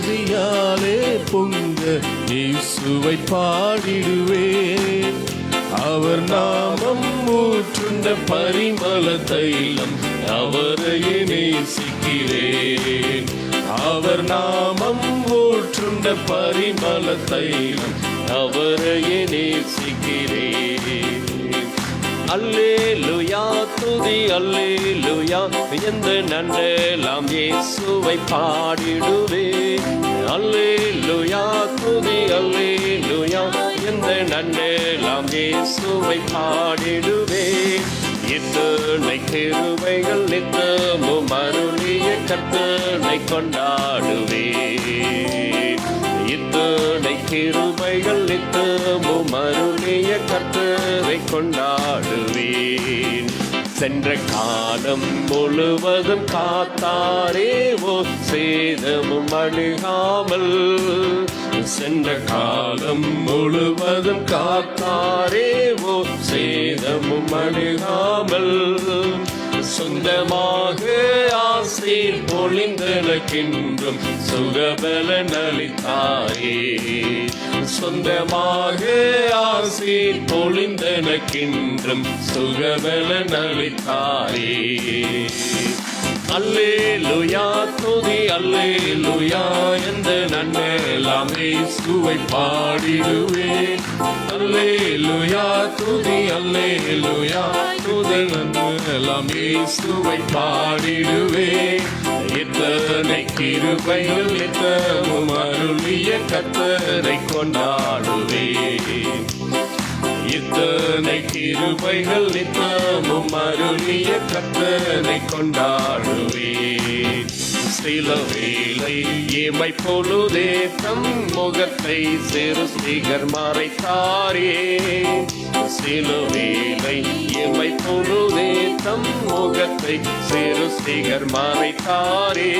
ஆவியாலே பொங்க இயேசுவை பாடிடுவேன். அவர் நாமம் ஊற்றுண்ட பரிமள தைலம் அவரையே நேசிக்கிறேன். அவர் நாமம் ஊற்றுண்ட பரிமள தைலம் அவரையே நேசிக்கிறேன். அல்லேலுயா துதி அல்லேலுயா. எந்த நன்றெல்லாம் இயேசுவை பாடிடுவே. அல்லேலுயா துதி அல்லேலுயா. எந்த நன்றெல்லாம் இயேசுவை பாடிடுவே. இத்தனை கிருபைகள் நித்தமும் அருளிய கத்தனை கொண்டாடுவே. இத்தனை கிருபைகள் நித்தமும் அருளிய கத்த கொண்டாடுவேன். சென்ற காலம் முழுவதும் காத்தாரே ஓ சேதமும் அணுகாமல். சென்ற காலம் முழுவதும் காத்தாரே ஓ சேதமும் அணுகாமல். சொந்தமாக ஆசீர் பொழிந்தனக்கின்றும் சுகபலன் நலித்தாயே சொந்தமாக ஆசீர் சுகபலன் சுகபல நலித்தாயே அல்லேலுயா துதி அல்லேலுயா எந்த நன்னெல்லாம் இயேசுவை பாடிடுவேன் அல்லேலுயா துதி அல்லேலுயா துதி நன்னெல்லாம் இயேசுவை பாடிடுவேன் எத்தனை கிருபைகள் எத்தனும் அருளிய கத்தரை கொண்டாடுவேன். இத்தனை கிருபைகள் நித்தமும் அருளிய கத்தனை கொண்டாடுவேன் சில வேலை ஏமை பொழுதே தம் முகத்தை சிறு ஸ்ரீகர் மறைத்தாரே. சில வேலை ஏமை பொழுதே தம் முகத்தை சிறு ஸ்ரீகர் மறைத்தாரே.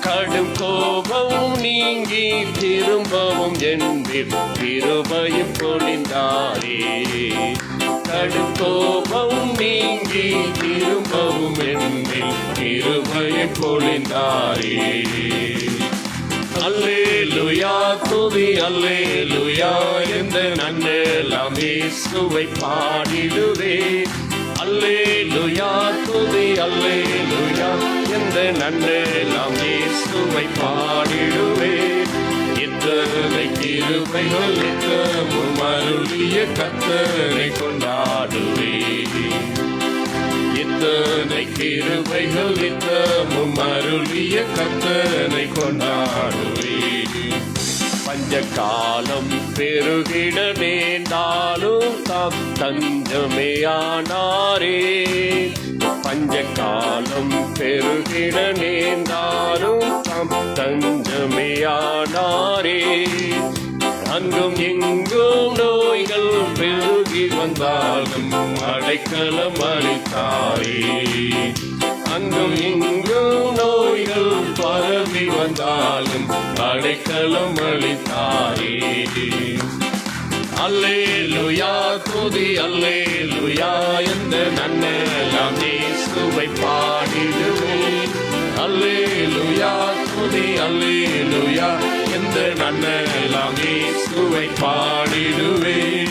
கடும் கோபம் நீங்கி திரும்பவும் என்பில் திருபயம் பொழிந்தாரே. கடுக்கோபம் நீங்கி திரும்பவும் என்பில் திருபயம் பொழிந்தாரே. அல்லே லுயா துதி அல்லே லுயா எந்த நன்னெல்லாம் இயேசுவை பாடிடுவே. அல்லே லுயா துதி அல்லே லுயா எந்த நன்னெல்லாம் இயேசுவை பாடிடுவே. இத்தனை கிருபைகள் நித்தமும் அருளிய கத்தனை கொண்டாடுவே. இத்தனை கிருபைகள் நித்தமும் அருளிய கத்தனை கொண்டாடுவே. பஞ்ச காலம் பெருகிட நேர்ந்தாலும் தம் தஞ்சமே ஆனாரே. பஞ்ச காலம் பெருகிட நேர்ந்தாலும் தஞ்சமையானாரே அங்கும் எங்கும் நோய்கள் பெருகி வந்தாலும் அடைக்கலம் அளித்தாரே. அங்கும் எங்கும் நோய்கள் பரவி வந்தாலும் அடைக்கலம் அளித்தாரே. அல்லேலுயா துதி அல்லேலுயா எந்த நன்னலா. துதி அல்லேலுயா. எந்த நன்னெல்லாம் இயேசுவை பாடிடுவேன்.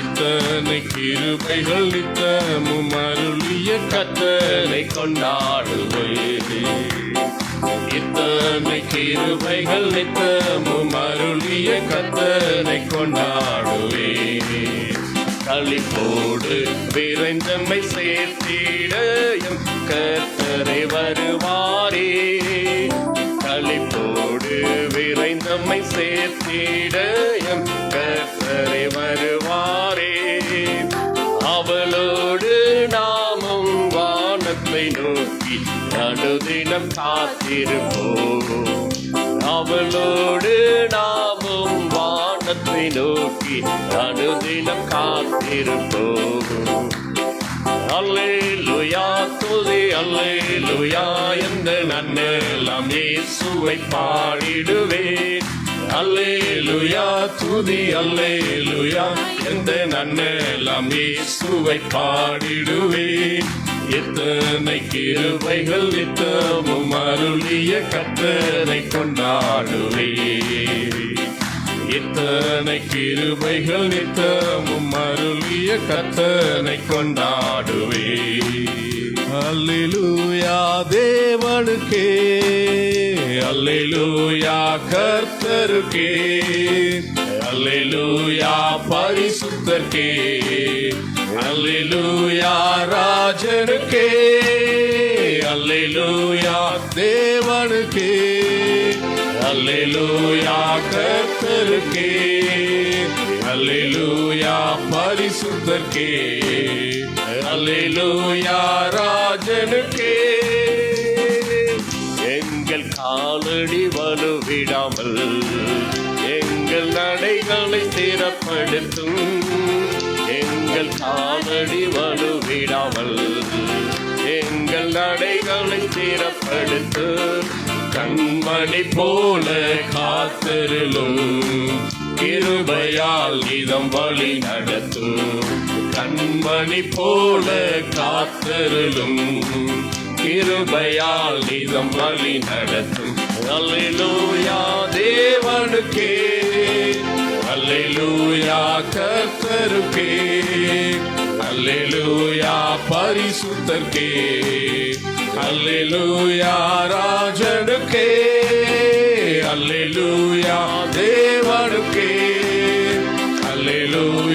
இத்தனை கிருபைகள் நித்தமும் அருளிய கத்தனை கொண்டாடுவேன். இத்தனை கிருபைகள் நித்தமும் அருளிய கத்தனை கொண்டாடுவே களிப்போடு விரைந்தமை சேர்த்திட எம் கத்தரை வருவாரே. அழிப்போடு விரைந்தம்மை சேர்த்திட எம் கத்தரை வருவாரே. அவளோடு நாமும் வானத்தை நோக்கி நடுதினம் காத்திருப்போம். அவளோடு நாமும் வானத்தை நோக்கி நடுதினம் காத்திருப்போம். அல்லேலுயா துதி அல்லேலுயா என்று நன்னெல்லாம் இயேசுவை பாடிடுவேன். அல்லேலுயா துதி அல்லேலுயா என்று நன்னெல்லாம் இயேசுவை பாடிடுவேன். எத்தனை கிருபைகள் நித்தமும் அருளிய கத்தனை கொண்டாடுவே எத்தனை கிருபைகள் நித்தமும் அருளிய கத்தனை கொண்டாடுவே அல்லேலூயா தேவனுக்கே. அல்லேலூயா கர்த்தருக்கே. அல்லேலூயா பரிசுத்தர்க்கே. அல்லேலூயா ராஜனுக்கே அல்லேலூயா தேவனுக்கே. அல்லேலூயா கர்த்தருக்கே. அல்லேலூயா பரிசுத்தர்க்கே. அல்லேலூயா ராஜனுக்கே. எங்கள் காலடி வலுவிடாமல் எங்கள் நடைகளை ஸ்திரப்படுத்தும் எங்கள் காலடி வலுவிடாமல் எங்கள் நடைகளை ஸ்திரப்படுத்து கண்மணி போல காத்திருளும். கிருபையால் இதம் வழி நடத்தும். கண்மணி போல காத்திருளும். கிருபையால் இதம் வழி நடத்தும். அல்லூயா தேவனுக்கே. அல்லூயா கர்த்தருக்கே. அல்லூயா பரிசுத்தர்க்கே. அல்லேலூயா ராஜனுக்கே அல்லேலூயா தேவனுக்கே அல்லேலூயா